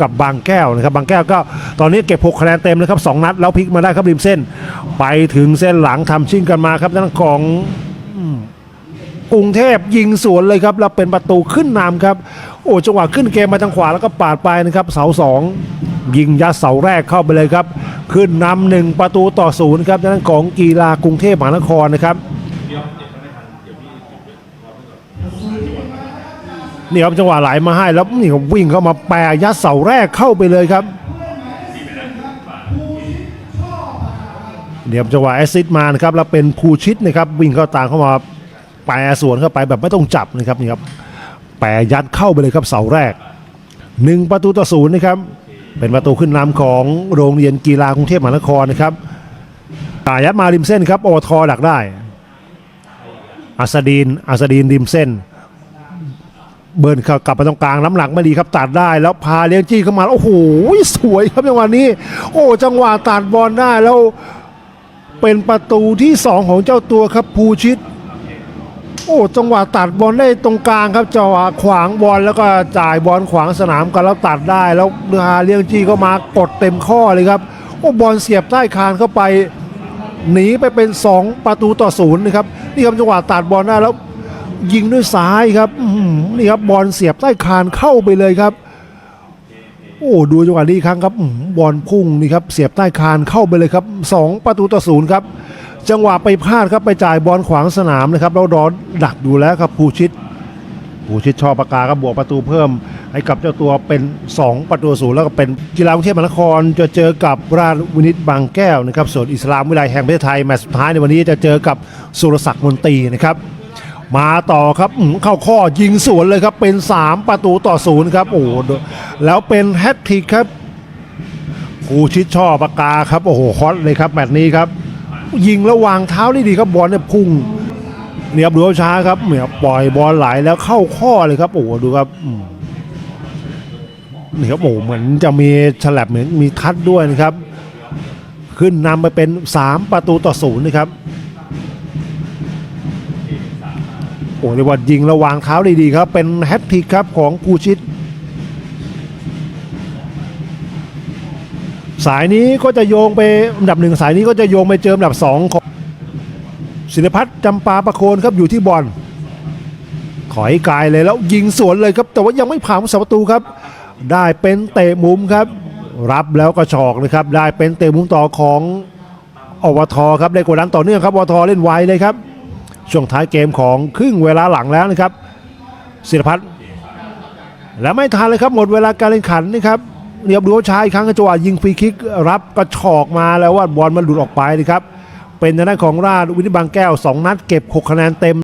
กับบางแก้วนะครับบางแก้วก็ตอนนี้เก็บ6คะแนนเต็มเลยครับ2นัด แล้วพลิกมาได้ครับริมเส้น ไปถึงเส้นหลังทำชิ่งกันมาครับทางด้านของกรุงเทพยิงสวนเลยครับแล้วเป็นประตูขึ้นนำครับ โอ้จังหวะขึ้นเกมมาทางขวาแล้วก็ปาดไปนะครับ เสาสองยิงยัดเสาแรกเข้าไปเลยครับ ขึ้นนำหนึ่งประตูต่อศูนย์ครับทางด้านของกีฬากรุงเทพมหานครนะครับ นี่ครับจังหวะไหลมาให้แล้วนี่ครับวิ่งเข้ามาแปรยัดเสาแรกเข้าไปเลยครับเดี๋ยวจังหวะแอสซิดมานะครับแล้วเป็นภูชิตนะครับวิ่งเข้าตามเข้ามาแปรสวนเข้าไปแบบไม่ต้องจับนะครับนี่ครับแปรยัดเข้าไปเลยครับเสาแรกหนึ่งประตูต่อศูนย์นะครับเป็นประตูขึ้นนำของโรงเรียนกีฬากรุงเทพมหานครนะครับตายัดมาริมเส้นครับโอทอดักได้อัสดีนอัสดีนริมเส้น เบิร์นเขากลับไปตรงกลางน้ำหลักไม่ดีครับตัดได้แล้วพาเลี้ยงจี้เข้ามาโอ้โหสวยครับจังหวะนี้ โอ้จังหวะตัดบอลได้แล้วเป็นประตูที่สองของเจ้าตัวครับภูชิต โอ้จังหวะตัดบอลได้ตรงกลางครับจังหวะขวางบอลแล้วก็จ่ายบอลขวางสนามกันแล้วตัดได้ แล้วพาเลี้ยงจี้เข้ามากดเต็มข้อเลยครับโอ้บอลเสียบใต้คานเข้าไปหนีไปเป็น 2 ประตูต่อศูนย์นะครับนี่ครับจังหวะตัดบอลได้แล้ว ยิงด้วยซ้ายครับนี่ครับบอลเสียบใต้คานเข้าไปเลยครับ โอ้ดูจังหวะนี้ครั้งครับบอลพุ่งนี่ครับเสียบใต้คานเข้าไปเลยครับสองประตูต่อศูนย์ครับ จังหวะไปพลาดครับไปจ่ายบอลขวางสนามนะครับแล้วรอดักอยู่แล้วครับภูชิตภูชิตชอบปากกาครับบวกประตูเพิ่ม ให้กับเจ้าตัวเป็น 2 ประตูศูนย์แล้วก็เป็นกีฬากรุงเทพมหานครจะเจอกับราชวินิตบางแก้วนะครับส่วนอิสลามวิไลแห่งประเทศไทยแมตช์สุดท้ายในวันนี้จะเจอกับสุรศักดิ์มนตรีนะครับ มาต่อครับเข้าข้อยิงสวนเลยครับเป็น 3 ประตูต่อศูนย์ครับโอ้โหแล้วเป็นแฮตทริกครับภูชิตช่อปากกาครับ โอ้โหฮอตเลยครับแมตช์นี้ครับ ยิงแล้ววางเท้าได้ดีครับบอลเนี่ยพุ่งเนี่ยบดูช้าครับเหมือนปล่อยบอลไหลแล้วเข้าข้อเลยครับโอ้โหดูครับอืมนี่ครับโอ้เหมือนจะมีฉลับเหมือนมีทัดด้วยนะครับ ขึ้นนำไปเป็น 3 ประตูต่อศูนย์นะครับ โอ้เรียกว่ายิงระวางเท้าได้ดีครับ เป็นแฮตทริกครับของภูชิต สายนี้ก็จะโยงไปอันดับหนึ่งสายนี้ก็จะโยงไปเจออันดับสองของศิลพัฒน์จำปาประโคนครับอยู่ที่บอลขอยกายเลยแล้วยิงสวนเลยครับ แต่ว่ายังไม่ผ่านเสาประตูครับ ได้เป็นเตะมุมครับ รับแล้วก็ฉอกนะครับ ได้เป็นเตะมุมต่อของอวทครับได้กดดันต่อเนื่องครับอวทเล่นไวเลยครับ ช่วงท้ายเกมของครึ่งเวลาหลังแล้วนะครับศิลพัฒน์และไม่ทันเลยครับหมดเวลาการแข่งขันนะครับเรียบดูชายครั้งจังหวะยิงฟรีคิกรับกระชอกมาแล้วว่าบอลมันหลุดออกไปนะครับเป็นทางด้านของราชวินิบางแก้ว 2 นัดเก็บ 6 คะแนนเต็ม